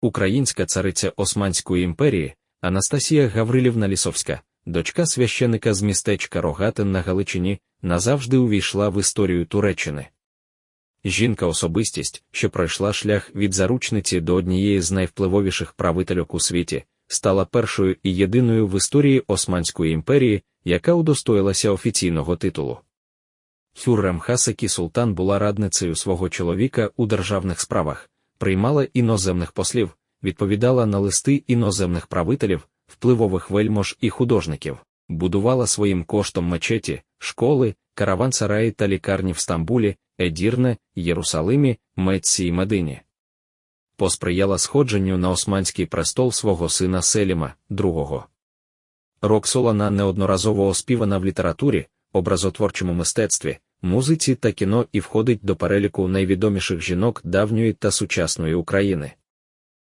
Українська цариця Османської імперії Анастасія Гаврилівна Лісовська, дочка священика з містечка Рогатин на Галичині, назавжди увійшла в історію Туреччини. Жінка особистість, що пройшла шлях від заручниці до однієї з найвпливовіших правительок у світі, стала першою і єдиною в історії Османської імперії, яка удостоїлася офіційного титулу. Хюррем Хасекі Султан була радницею свого чоловіка у державних справах, приймала іноземних послів, відповідала на листи іноземних правителів, впливових вельмож і художників, будувала своїм коштом мечеті, школи, караван-сараї та лікарні в Стамбулі, Едірне, Єрусалимі, Мецці і Медині. Посприяла сходженню на османський престол свого сина Селіма, другого. Роксолана неодноразово оспівана в літературі, образотворчому мистецтві, музиці та кіно і входить до переліку найвідоміших жінок давньої та сучасної України.